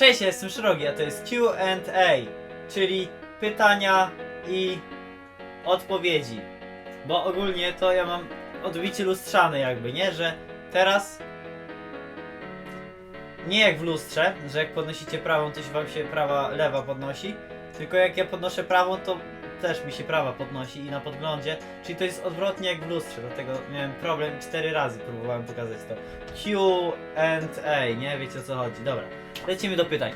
Cześć, jestem Szrogi, a to jest Q&A, czyli pytania i odpowiedzi. Bo ogólnie to ja mam odbicie lustrzane jakby, nie? Że teraz nie jak w lustrze, że jak podnosicie prawą, to się wam się prawa lewa podnosi, tylko jak ja podnoszę prawą, to też mi się prawa podnosi i na podglądzie, czyli to jest odwrotnie jak w lustrze, dlatego miałem problem cztery razy próbowałem pokazać to. Q&A, nie wiecie o co chodzi. Dobra, lecimy do pytań.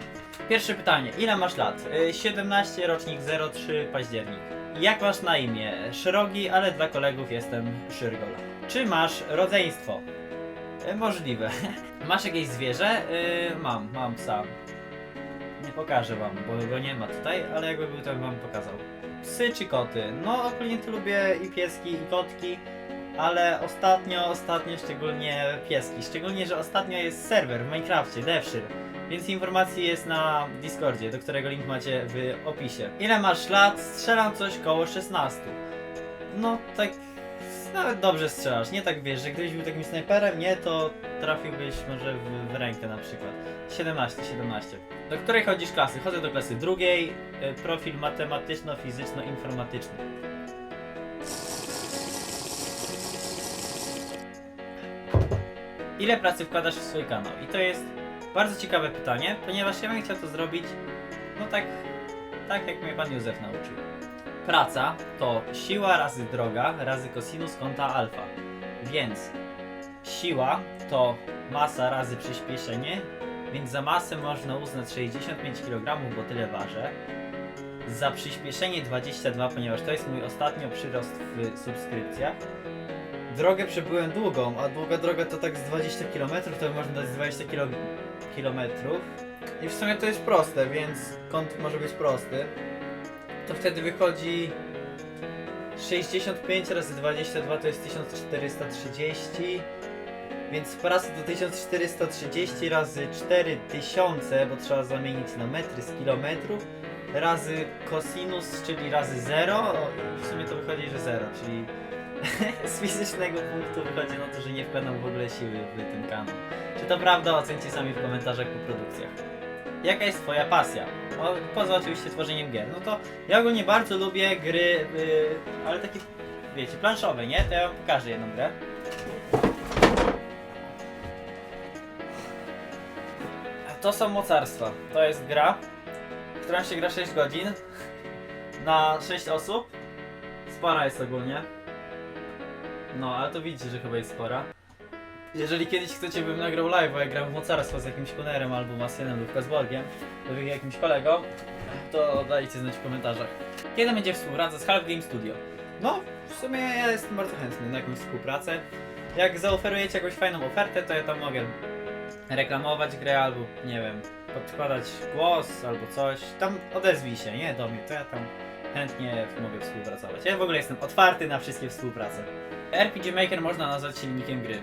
Pierwsze pytanie, ile masz lat? Y, 17, rocznik 03, październik. Jak masz na imię? Szrogi, ale dla kolegów jestem Szyrgol. Czy masz rodzeństwo? Y, Możliwe. Masz jakieś zwierzę? Y, mam, mam psa. Nie pokażę wam, bo go nie ma tutaj, ale jakby był, to bym wam pokazał. Psy czy koty? No ogólnie to lubię i pieski, i kotki, ale ostatnio, ostatnio szczególnie pieski. Szczególnie, że ostatnio jest serwer w Minecrafcie, Devshire. Więc informacji jest na Discordzie, do którego link macie w opisie. Ile masz lat? Strzelam coś koło 16. No tak nawet dobrze strzelasz. Nie tak wiesz, że gdybyś był takim snajperem, nie, to trafiłbyś może w, w rękę na przykład. 17, 17. Do której chodzisz klasy? Chodzę do klasy drugiej, y, profil matematyczno-fizyczno-informatyczny. Ile pracy wkładasz w swój kanał? I to jest bardzo ciekawe pytanie, ponieważ ja bym chciał to zrobić, no tak, tak jak mnie pan Józef nauczył. Praca to siła razy droga razy kosinus kąta alfa. Więc siła to masa razy przyspieszenie, więc za masę można uznać 65 kg, bo tyle ważę. Za przyspieszenie 22, ponieważ to jest mój ostatnio przyrost w subskrypcjach. Drogę przebyłem długą, a długa droga to tak z 20 km, to można dać z 20 kilo, kilometrów. I w sumie to jest proste, więc kąt może być prosty. To wtedy wychodzi 65 razy 22 to jest 1430. Więc pracy to 1430 razy 4000, bo trzeba zamienić na metry z kilometrów, razy cosinus, czyli razy 0. O, i w sumie to wychodzi, że 0, czyli z fizycznego punktu wychodzi na to, że nie wkładam w ogóle siły w ten kanał. Czy to prawda? Ocencie sami w komentarzach po produkcjach. Jaka jest twoja pasja? O, poza oczywiście tworzeniem gier. No to ja ogólnie bardzo lubię gry, yy, ale takie, wiecie, planszowe, nie? To ja wam pokażę jedną grę. To są mocarstwa. To jest gra, w którą się gra 6 godzin na 6 osób. Spora jest ogólnie. No, ale to widzicie, że chyba jest spora. Jeżeli kiedyś chcecie, bym nagrał live, bo ja gram w mocarstwo z jakimś konerem albo Masjenem lub Kazborgiem lub jakimś kolegą, to dajcie znać w komentarzach. Kiedy będzie współpraca z Half Game Studio? No, w sumie ja jestem bardzo chętny na jakąś współpracę. Jak zaoferujecie jakąś fajną ofertę, to ja tam mogę reklamować grę albo, nie wiem, podkładać głos albo coś. Tam odezwij się, nie? Do mnie, to ja tam chętnie mogę współpracować. Ja w ogóle jestem otwarty na wszystkie współprace. RPG Maker można nazwać silnikiem gry.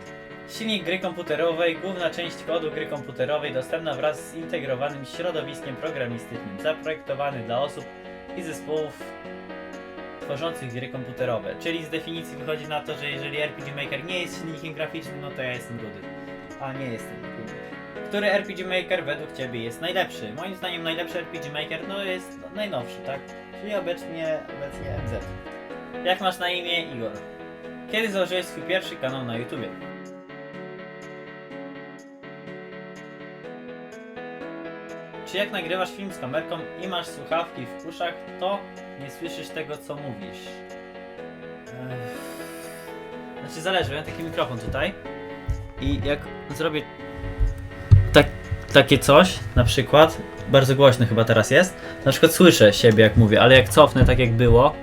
Silnik gry komputerowej, główna część kodu gry komputerowej dostępna wraz z zintegrowanym środowiskiem programistycznym, zaprojektowany dla osób i zespołów tworzących gry komputerowe. Czyli z definicji wychodzi na to, że jeżeli RPG Maker nie jest silnikiem graficznym, no to ja jestem rudy. A nie jestem rudy. Który RPG Maker według Ciebie jest najlepszy? Moim zdaniem najlepszy RPG Maker no jest no, najnowszy, tak? Czyli obecnie, obecnie MZ. Jak masz na imię Igor? Kiedy założyłeś swój pierwszy kanał na YouTubie? Czy jak nagrywasz film z kamerką i masz słuchawki w uszach, to nie słyszysz tego, co mówisz? Ech. Znaczy zależy, mam taki mikrofon tutaj i jak zrobię tak, takie coś, na przykład, bardzo głośno chyba teraz jest, na przykład słyszę siebie jak mówię, ale jak cofnę tak jak było,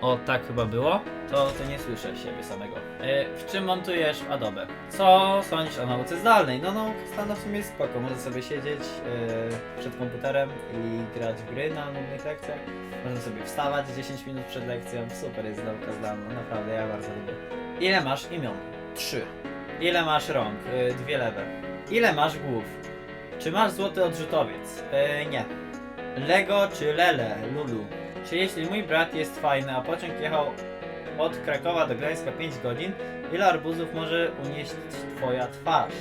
o tak chyba było, to, to nie słyszę siebie samego. E, w czym montujesz Adobe? Co sądzisz o nauce zdalnej? No nauka zdalna w sumie jest spoko, można sobie siedzieć e, przed komputerem i grać w gry na nudnych lekcjach. Można sobie wstawać 10 minut przed lekcją, super jest nauka zdalna, naprawdę ja bardzo lubię. Ile masz imion? Trzy. Ile masz rąk? E, dwie lewe. Ile masz głów? Czy masz złoty odrzutowiec? E, nie. Lego czy Lele? Lulu. Czy jeśli mój brat jest fajny, a pociąg jechał od Krakowa do Gdańska 5 godzin, ile arbuzów może unieść twoja twarz?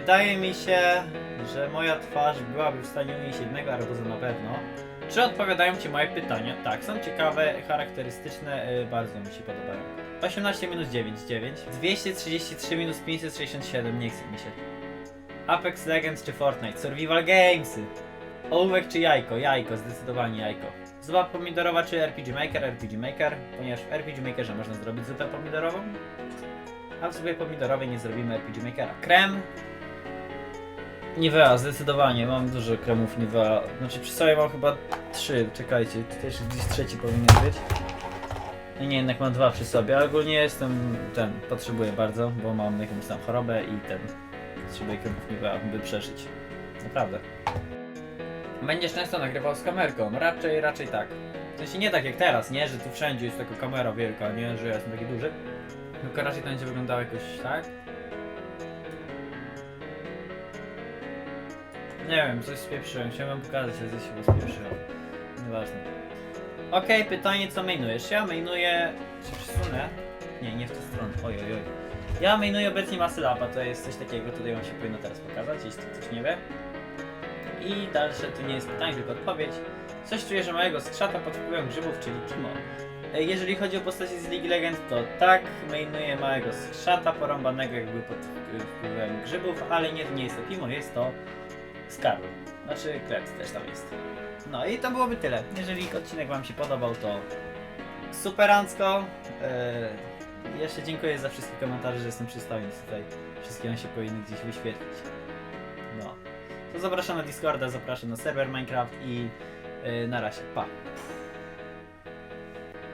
wydaje mi się, że moja twarz byłaby w stanie unieść jednego arbuza na pewno. Czy odpowiadają Ci moje pytania? Tak, są ciekawe, charakterystyczne, y, bardzo mi się podobają. 18 minus 9, 9. 233 minus 567, nie chce mi się. Apex Legends czy Fortnite? Survival Gamesy. Ołówek czy jajko? Jajko, zdecydowanie jajko. Zupa pomidorowa czy RPG Maker? RPG Maker, ponieważ w RPG Makerze można zrobić zupę pomidorową, a w zupie pomidorowej nie zrobimy RPG Makera. Krem. Nivea, zdecydowanie. Mam dużo kremów Nivea. Znaczy przy sobie mam chyba trzy. Czekajcie, jeszcze gdzieś trzeci powinien być. No nie, jednak mam dwa przy sobie. Ogólnie jestem ten, potrzebuję bardzo, bo mam jakąś tam chorobę i ten. Potrzebuję kremów Nivea, by przeżyć. Naprawdę. Będziesz często nagrywał z kamerką? Raczej, raczej tak. W sensie nie tak jak teraz, nie? Że tu wszędzie jest taka kamera wielka, nie? Że ja jestem taki duży. Tylko raczej to będzie wyglądało jakoś tak. Nie wiem, coś spieprzyłem. Chciałem wam pokazać, ale coś się spieprzyłem. Nieważne. Okej, pytanie co mainujesz? Ja mainuję... Czy przesunę? Nie, nie w tę stronę. Oj, oj, oj. Ja mainuję obecnie Masylapa, to jest coś takiego, tutaj wam się powinno teraz pokazać, jeśli ktoś nie wie. I dalsze to nie jest pytanie, tylko odpowiedź. Coś czuję, że małego skrzata pod wpływem grzybów, czyli Kimo. E, Jeżeli chodzi o postacie z League Legends, to tak, mainuję małego skrzata porąbanego jakby pod wpływem grzybów, ale nie, nie jest to Kimo, jest to Skarb. Znaczy Kret też tam jest. No i to byłoby tyle. Jeżeli odcinek wam się podobał, to superancko. E, jeszcze dziękuję za wszystkie komentarze, że jestem przystojny tutaj. Wszystkie one się powinny gdzieś wyświetlić. To zapraszam na Discorda, zapraszam na serwer Minecraft i yy, na razie. Pa.